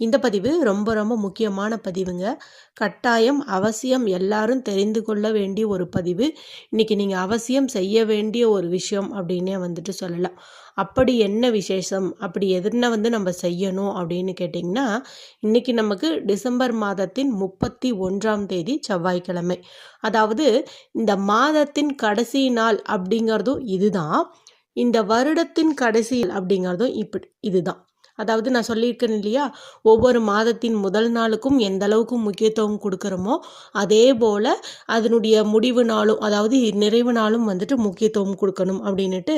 இந்த பதிவு ரொம்ப ரொம்ப முக்கியமான பதிவுங்க. கட்டாயம் அவசியம் எல்லாரும் தெரிந்து கொள்ள வேண்டிய ஒரு பதிவு. இன்றைக்கி நீங்கள் அவசியம் செய்ய வேண்டிய ஒரு விஷயம் அப்படின்னே வந்துட்டு சொல்லலாம். அப்படி என்ன விசேஷம்? அப்படி எதுனா வந்து நம்ம செய்யணும் அப்படின்னு கேட்டிங்கன்னா இன்றைக்கி நமக்கு டிசம்பர் மாதத்தின் முப்பத்தி ஒன்றாம் தேதி செவ்வாய்க்கிழமை. அதாவது இந்த மாதத்தின் கடைசி நாள் அப்படிங்கிறதும் இதுதான். இந்த வருடத்தின் கடைசி அப்படிங்கிறதும் இப்படி இதுதான். அதாவது நான் சொல்லியிருக்கேன் இல்லையா? ஒவ்வொரு மாதத்தின் முதல் நாளுக்கும் எந்த அளவுக்கு முக்கியத்துவம் கொடுக்குறோமோ அதே போல் அதனுடைய முடிவு நாளும் அதாவது நிறைவு நாளும் வந்துட்டு முக்கியத்துவம் கொடுக்கணும் அப்படின்னுட்டு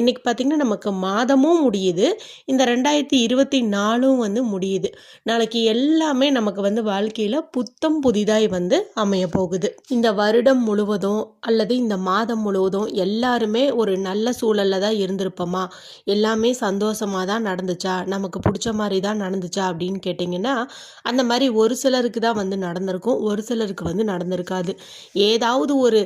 இன்றைக்கி பார்த்திங்கன்னா நமக்கு மாதமும் முடியுது. இந்த ரெண்டாயிரத்தி இருபத்தி நாலும் வந்து முடியுது. நாளைக்கு எல்லாமே நமக்கு வந்து வாழ்க்கையில் புத்தம் புதிதாய் வந்து அமைய போகுது. இந்த வருடம் முழுவதும் அல்லது இந்த மாதம் முழுவதும் எல்லாருமே ஒரு நல்ல சூழலில் தான் இருந்திருப்போமா? எல்லாமே சந்தோஷமாக தான் நடந்துச்சா? நமக்கு பிடிச்ச மாதிரி தான் நடந்துச்சா அப்படின்னு கேட்டிங்கன்னா அந்த மாதிரி ஒரு சிலருக்கு தான் வந்து நடந்திருக்கும். ஒரு சிலருக்கு வந்து நடந்திருக்காது. ஏதாவது ஒரு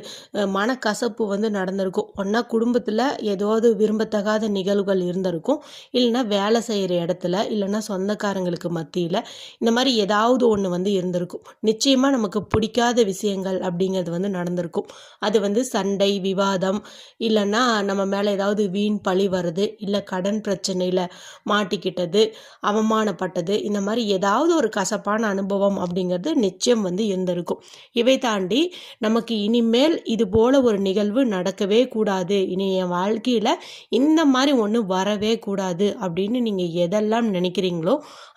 மனக்கசப்பு வந்து நடந்திருக்கும். ஒன்றா குடும்பத்தில் ஏதாவது விரும்பத்தகாத நிகழ்வுகள் இருந்திருக்கும். இல்லைன்னா வேலை செய்கிற இடத்துல இல்லைன்னா சொந்தக்காரங்களுக்கு மத்தியில் இந்த மாதிரி ஏதாவது ஒன்று வந்து இருந்திருக்கும். நிச்சயமாக நமக்கு பிடிக்காத விஷயங்கள் அப்படிங்கிறது வந்து நடந்திருக்கும். அது வந்து சண்டை விவாதம் இல்லைன்னா நம்ம மேலே ஏதாவது வீண் பழி வருது இல்லை கடன் பிரச்சனையில் மாட்டிக்கிட்டு விட்டது அவமானப்பட்டது இந்த மாதிரி ஏதாவது ஒரு கசப்பான அனுபவம் அப்படிங்கிறது நிச்சயம் வந்து இருந்திருக்கும். இவை தாண்டி நமக்கு இனிமேல் இது போல ஒரு நிகழ்வு நடக்கவே கூடாது. இனி என் வாழ்க்கையில் இந்த மாதிரி ஒன்று வரவே கூடாது அப்படின்னு நீங்கள் எதெல்லாம் நினைக்கிறீங்களோ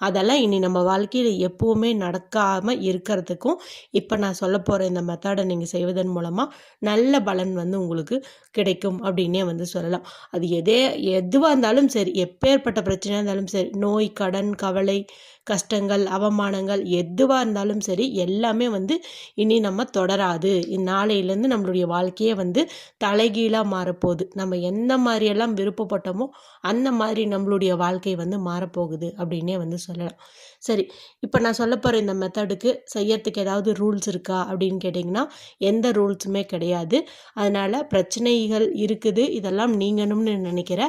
அதெல்லாம் இனி நம்ம வாழ்க்கையில் எப்போவுமே நடக்காமல் இருக்கிறதுக்கும் இப்போ நான் சொல்ல போகிற இந்த மெத்தடை நீங்கள் செய்வதன் மூலமாக நல்ல பலன் வந்து உங்களுக்கு கிடைக்கும் அப்படின்னே வந்து சொல்லலாம். அது எதே எதுவாக இருந்தாலும் சரி எப்பேற்பட்ட பிரச்சனையாக இருந்தாலும் சரி நோய் கடன் கவலை கஷ்டங்கள் அவமானங்கள் எதுவாக இருந்தாலும் சரி எல்லாமே வந்து இனி நம்ம தொடராது. இந்நாளையிலேருந்து நம்மளுடைய வாழ்க்கையே வந்து தலைகீழாக மாறப்போகுது. நம்ம எந்த மாதிரியெல்லாம் விருப்பப்பட்டோமோ அந்த மாதிரி நம்மளுடைய வாழ்க்கை வந்து மாறப்போகுது அப்படின்னே வந்து சொல்லலாம். சரி இப்போ நான் சொல்ல போகிற இந்த மெத்தடுக்கு செய்யறதுக்கு ஏதாவது ரூல்ஸ் இருக்கா அப்படின்னு கேட்டிங்கன்னா எந்த ரூல்ஸுமே கிடையாது. அதனால் பிரச்சனைகள் இருக்குது இதெல்லாம் நீங்கணும்னு நினைக்கிற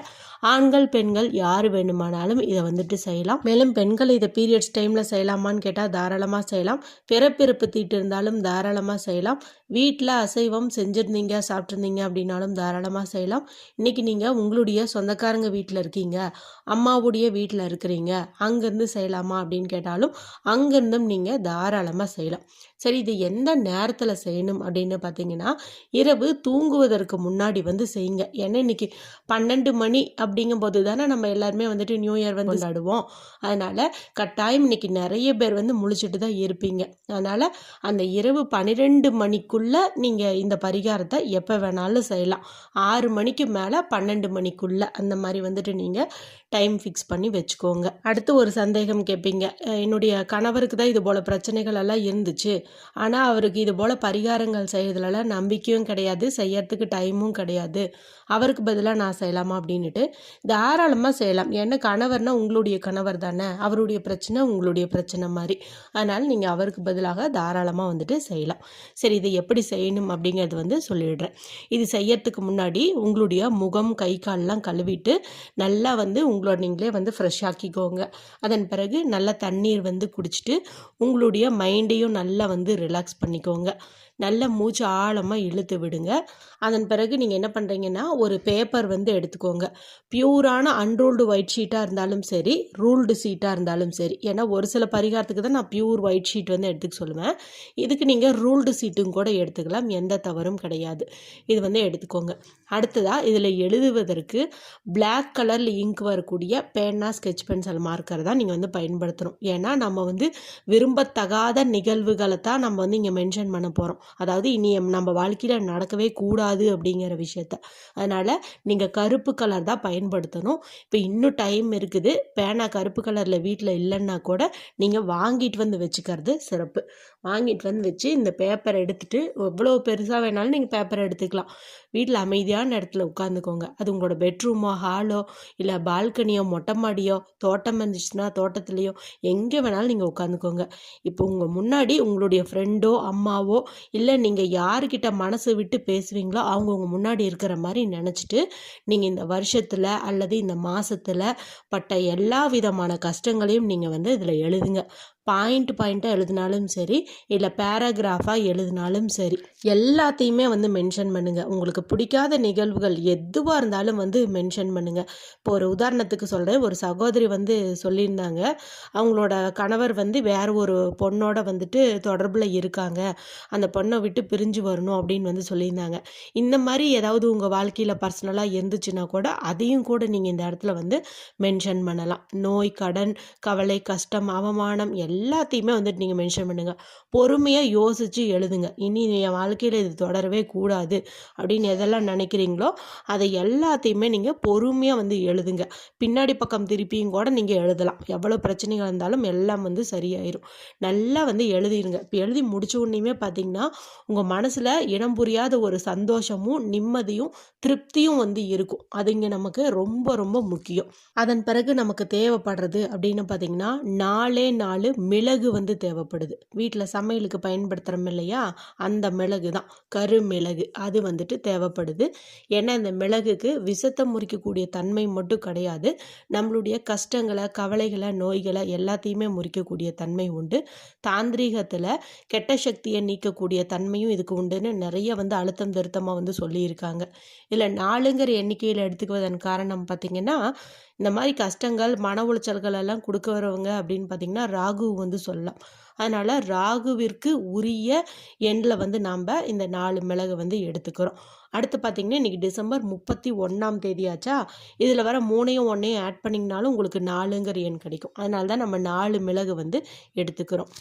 ஆண்கள் பெண்கள் யார் வேணுமானாலும் இதை இதை வந்துட்டு செய்யலாம். மேலும் பெண்கள் இதை பீரியட்ஸ் டைமில் செய்யலாமான்னு கேட்டால் தாராளமாக செய்யலாம். பிறப்பிறப்பு தீட்டு இருந்தாலும் தாராளமாக செய்யலாம். வீட்டில் அசைவம் செஞ்சுருந்தீங்க சாப்பிட்ருந்தீங்க அப்படின்னாலும் தாராளமாக செய்யலாம். இன்றைக்கி நீங்கள் உங்களுடைய சொந்தக்காரங்க வீட்டில் இருக்கீங்க அம்மாவுடைய வீட்டில் இருக்கிறீங்க அங்கேருந்து செய்யலாமா அப்படின்னு கேட்டாலும் அங்கேருந்தும் நீங்கள் தாராளமாக செய்யலாம். சரி இது எந்த நேரத்தில் செய்யணும் அப்படின்னு பார்த்தீங்கன்னா இரவு தூங்குவதற்கு முன்னாடி வந்து செய்யுங்க. ஏன்னா இன்னைக்கு பன்னெண்டு மணி அப்படிங்கும்போது தானே நம்ம எல்லாருமே வந்துட்டு நியூ இயர் வந்து கொண்டாடுவோம். அதனால் கட்டாயம் இன்னைக்கு நிறைய பேர் வந்து முழிச்சிட்டு தான் இருப்பீங்க. அதனால் அந்த இரவு பன்னிரெண்டு மணிக்குள்ளே நீங்கள் இந்த பரிகாரத்தை எப்போ வேணாலும் செய்யலாம். ஆறு மணிக்கு மேலே பன்னெண்டு மணிக்குள்ளே அந்த மாதிரி வந்துட்டு நீங்கள் டைம் ஃபிக்ஸ் பண்ணி வச்சுக்கோங்க. அடுத்து ஒரு சந்தேகம் கேட்பீங்க என்னுடைய கணவருக்கு தான் இது போல் பிரச்சனைகள் எல்லாம் இருந்துச்சு. ஆனால் அவருக்கு இது போல் பரிகாரங்கள் செய்கிறதுலலாம் நம்பிக்கையும் கிடையாது. செய்யறதுக்கு டைமும் கிடையாது. அவருக்கு பதிலாக நான் செய்யலாமா அப்படின்ட்டு தாராளமாக செய்யலாம். ஏன்னா கணவர்னா உங்களுடைய கணவர் தானே. அவருடைய பிரச்சனை உங்களுடைய பிரச்சனை மாதிரி. அதனால் நீங்கள் அவருக்கு பதிலாக தாராளமாக வந்துட்டு செய்யலாம். சரி இதை எப்படி செய்யணும் அப்படிங்கிறது வந்து சொல்லிடுறேன். இது செய்யறதுக்கு முன்னாடி உங்களுடைய முகம் கை கால்லாம் கழுவிட்டு நல்லா வந்து உங்களோட நீங்களே வந்து ஃப்ரெஷ் ஆக்கிக்கோங்க. அதன் பிறகு நல்லா தண்ணீர் வந்து குடிச்சிட்டு உங்களுடைய மைண்டையும் நல்லா வந்து ரிலாக்ஸ் பண்ணிக்கோங்க. நல்ல மூச்சு ஆழமாக இழுத்து விடுங்க. அதன் பிறகு நீங்கள் என்ன பண்ணுறீங்கன்னா ஒரு பேப்பர் வந்து எடுத்துக்கோங்க. பியூரான அன்ரோல்டு ஒயிட் ஷீட்டாக இருந்தாலும் சரி ரூல்டு சீட்டாக இருந்தாலும் சரி ஏன்னா ஒரு சில பரிகாரத்துக்கு தான் நான் பியூர் ஒயிட் ஷீட் வந்து எடுத்துக்க சொல்லுவேன். இதுக்கு நீங்கள் ரூல்டு சீட்டும் கூட எடுத்துக்கலாம் எந்த தவறும் கிடையாது. இது வந்து எடுத்துக்கோங்க. அடுத்ததாக இதில் எழுதுவதற்கு பிளாக் கலரில் இங்க் வரக்கூடிய பேனா ஸ்கெச் பென்சில் மார்க்கர் தான் நீங்கள் வந்து பயன்படுத்தணும். ஏன்னா நம்ம வந்து விரும்பத்தகாத நிகழ்வுகளை தான் நம்ம வந்து இங்கே மென்ஷன் பண்ண போகிறோம் அதாவது இனி நம்ம வாழ்க்கையில் நடக்கவே கூடாது அப்படிங்கிற விஷயத்த. அதனால் நீங்கள் கருப்பு கலர் தான் பயன்படுத்தணும். இப்போ இன்னும் டைம் இருக்குது. பேனா கருப்பு கலரில் வீட்டில் இல்லைன்னா கூட நீங்கள் வாங்கிட்டு வந்து வச்சுக்கிறது சிறப்பு. வாங்கிட்டு வந்து வச்சு இந்த பேப்பரை எடுத்துகிட்டு எவ்வளோ பெருசாக வேணாலும் நீங்கள் பேப்பரை எடுத்துக்கலாம். வீட்டில் அமைதியான இடத்துல உட்காந்துக்கோங்க. அது உங்களோட பெட்ரூமோ ஹாலோ இல்லை பால்கனியோ மொட்டை மாடியோ தோட்டம் இருந்துச்சுன்னா தோட்டத்துலேயோ எங்கே வேணாலும் நீங்கள் உட்காந்துக்கோங்க. இப்போ உங்கள் முன்னாடி உங்களுடைய ஃப்ரெண்டோ அம்மாவோ இல்லை நீங்கள் யாருக்கிட்ட மனசு விட்டு பேசுவீங்களோ அவங்க உங்கள் முன்னாடி இருக்கிற மாதிரி நினச்சிட்டு நீங்கள் இந்த வருஷத்தில் அல்லது இந்த மாதத்தில் பட்ட எல்லா விதமான கஷ்டங்களையும் நீங்கள் வந்து இதில் எழுதுங்க. பாயிண்ட் பாயிண்ட்டாக எழுதினாலும் சரி இல்லை பேராகிராஃபாக எழுதினாலும் சரி எல்லாத்தையுமே வந்து மென்ஷன் பண்ணுங்கள் உங்களுக்கு பிடிக்காத நிகழ்வுகள் எதுவாக இருந்தாலும் வந்து மென்ஷன் பண்ணுங்கள் இப்போ ஒரு உதாரணத்துக்கு சொல்கிறேன் ஒரு சகோதரி வந்து சொல்லியிருந்தாங்க அவங்களோட கணவர் வந்து வேறு ஒரு பொண்ணோட வந்துட்டு தொடர்பில் இருக்காங்க. அந்த பொண்ணை விட்டு பிரிஞ்சு வரணும் அப்படின்னு வந்து சொல்லியிருந்தாங்க. இந்த மாதிரி ஏதாவது உங்கள் வாழ்க்கையில் பர்சனலாக இருந்துச்சுன்னா கூட அதையும் கூட நீங்கள் இந்த இடத்துல வந்து மென்ஷன் பண்ணலாம். நோய் கடன் கவலை கஷ்டம் அவமானம் எல்லாம் எல்லாத்தையுமே வந்துட்டு நீங்கள் மென்ஷன் பண்ணுங்கள் பொறுமையாக யோசித்து எழுதுங்க. இனி என் வாழ்க்கையில் இது தொடரவே கூடாது அப்படின்னு எதெல்லாம் நினைக்கிறீங்களோ அதை எல்லாத்தையுமே நீங்கள் பொறுமையாக வந்து எழுதுங்க. பின்னாடி பக்கம் திருப்பியும் கூட நீங்கள் எழுதலாம். எவ்வளோ பிரச்சனைகள் இருந்தாலும் எல்லாம் வந்து சரியாயிரும். நல்லா வந்து எழுதிடுங்க இப்போ எழுதி முடிச்ச உடனேயுமே பார்த்தீங்கன்னா உங்கள் மனசில் இனம் புரியாத ஒரு சந்தோஷமும் நிம்மதியும் திருப்தியும் வந்து இருக்கும். அது இங்கே நமக்கு ரொம்ப ரொம்ப முக்கியம். அதன் பிறகு நமக்கு தேவைப்படுறது அப்படின்னு பார்த்தீங்கன்னா நாலே நாலு மிளகு வந்து தேவைப்படுது. வீட்டில் சமையலுக்கு பயன்படுத்துகிறோம் இல்லையா அந்த மிளகு தான். கருமிளகு. அது வந்துட்டு தேவைப்படுது. ஏன்னா இந்த மிளகுக்கு விஷத்தை முறிக்கக்கூடிய தன்மை மட்டும் கிடையாது. நம்மளுடைய கஷ்டங்களை கவலைகளை நோய்களை எல்லாத்தையுமே முறிக்கக்கூடிய தன்மை உண்டு. தாந்திரீகத்தில் கெட்ட சக்தியை நீக்கக்கூடிய தன்மையும் இதுக்கு உண்டுன்னு நிறைய வந்து அழுத்தம் திருத்தமாக வந்து சொல்லியிருக்காங்க. இதில் நாலுங்கிற எண்ணிக்கையில் எடுத்துக்குவதன் காரணம் பார்த்திங்கன்னா இந்த மாதிரி கஷ்டங்கள் மன உளைச்சல்கள் எல்லாம் கொடுக்க வரவங்க அப்படின்னு பார்த்திங்கன்னா ராகு வந்து சொல்லலாம். அதனால் ராகுவிற்கு உரிய எண்ணில் வந்து நாம் இந்த நாலு மிளகு வந்து எடுத்துக்கிறோம். அடுத்து பார்த்திங்கன்னா இன்றைக்கி டிசம்பர் முப்பத்தி ஒன்றாம் தேதியாச்சா இதில் வர மூணையும் ஒன்றையும் ஆட் பண்ணிங்கனாலும் உங்களுக்கு நாலுங்கிற எண் கிடைக்கும். அதனால தான் நம்ம நாலு மிளகு வந்து எடுத்துக்கிறோம்.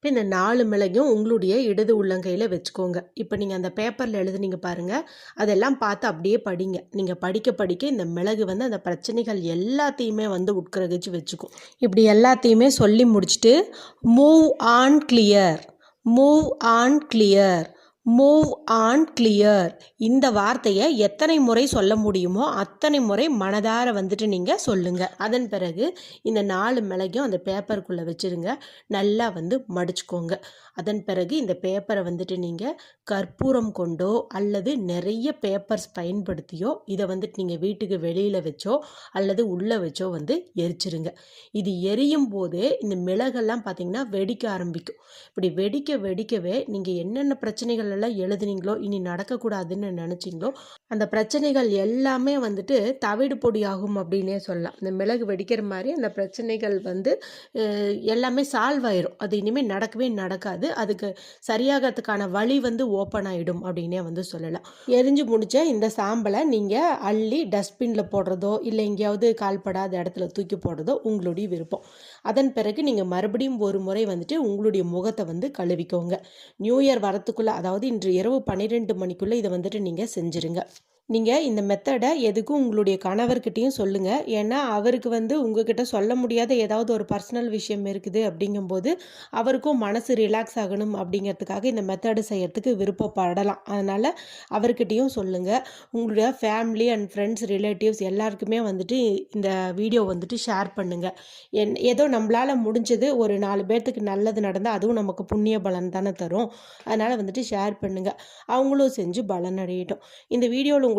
இப்போ இந்த நாலு மிளகும் உங்களுடைய இடது உள்ளங்கையில் வச்சுக்கோங்க. இப்போ நீங்கள் அந்த பேப்பரில் எழுதுனீங்க பாருங்கள் அதெல்லாம் பார்த்து அப்படியே படிங்க. நீங்கள் படிக்க படிக்க இந்த மிளகு வந்து அந்த பிரச்சனைகள் எல்லாத்தையுமே வந்து உட்கிரகிச்சு வச்சுக்கும். இப்படி எல்லாத்தையுமே சொல்லி முடிச்சுட்டு move on clear move on clear move on clear இந்த வார்த்தையை எத்தனை முறை சொல்ல முடியுமோ அத்தனை முறை மனதார வந்துட்டு நீங்கள் சொல்லுங்கள் அதன் பிறகு இந்த நாலு மிளகையும் அந்த பேப்பருக்குள்ளே வச்சுருங்க. நல்லா வந்து மடிச்சுக்கோங்க. அதன் பிறகு இந்த பேப்பரை வந்துட்டு நீங்கள் கற்பூரம் கொண்டோ அல்லது நிறைய பேப்பர்ஸ் பயன்படுத்தியோ இதை வந்துட்டு நீங்கள் வீட்டுக்கு வெளியில் வச்சோ அல்லது உள்ளே வச்சோ வந்து எரிச்சிருங்க. இது எரியும் போதே இந்த மிளகெல்லாம் பார்த்திங்கன்னா வெடிக்க ஆரம்பிக்கும். இப்படி வெடிக்க வெடிக்கவே நீங்கள் என்னென்ன பிரச்சனைகள் எல்லாம் எழுதுனீங்களோ இனி நடக்கக்கூடாதுன்னு நினச்சிங்களோ அந்த பிரச்சனைகள் எல்லாமே வந்துட்டு தவிடு பொடி ஆகும் அப்படின்னே சொல்லலாம். இந்த மிளகு வெடிக்கிற மாதிரி அந்த பிரச்சனைகள் வந்து எல்லாமே சால்வ் ஆயிரும். அது இனிமேல் நடக்கவே நடக்காது. அதுக்கு சரியாகிறதுக்கான வழி வந்து ஓப்பன் ஆகிடும் அப்படின்னே வந்து சொல்லலாம். எரிஞ்சு முடிச்ச இந்த சாம்பலை நீங்கள் அள்ளி டஸ்ட்பினில் போடுறதோ இல்லை எங்கேயாவது கால்படாத இடத்துல தூக்கி போடுறதோ உங்களுடைய விருப்பம். அதன் பிறகு நீங்கள் மறுபடியும் ஒரு முறை வந்துட்டு உங்களுடைய முகத்தை வந்து கழுவிக்கோங்க. நியூ இயர் வரத்துக்குள்ளே அதாவது இன்று இரவு பன்னிரெண்டு மணிக்குள்ளே இதை வந்துட்டு நீங்கள் செஞ்சுருங்க. நீங்கள் இந்த மெத்தடை எதுக்கும் உங்களுடைய கணவர்கிட்டையும் சொல்லுங்கள் ஏன்னா அவருக்கு வந்து உங்ககிட்ட சொல்ல முடியாத ஏதாவது ஒரு பர்சனல் விஷயம் இருக்குது அப்படிங்கும்போது அவருக்கும் மனசு ரிலாக்ஸ் ஆகணும் அப்படிங்கிறதுக்காக இந்த மெத்தடு செய்யறதுக்கு விருப்பப்படலாம். அதனால் அவர்கிட்டையும் சொல்லுங்கள் உங்களுடைய ஃபேமிலி அண்ட் ஃப்ரெண்ட்ஸ் ரிலேட்டிவ்ஸ் எல்லாருக்குமே வந்துட்டு இந்த வீடியோ வந்துட்டு ஷேர் பண்ணுங்கள் என் ஏதோ நம்மளால் முடிஞ்சது ஒரு நாலு பேர்த்துக்கு நல்லது நடந்தால் அதுவும் நமக்கு புண்ணிய பலன் தானே தரும். அதனால் வந்துட்டு ஷேர் பண்ணுங்கள் அவங்களும் செஞ்சு பலன் அடையட்டும் இந்த வீடியோவில் உங்களுக்கு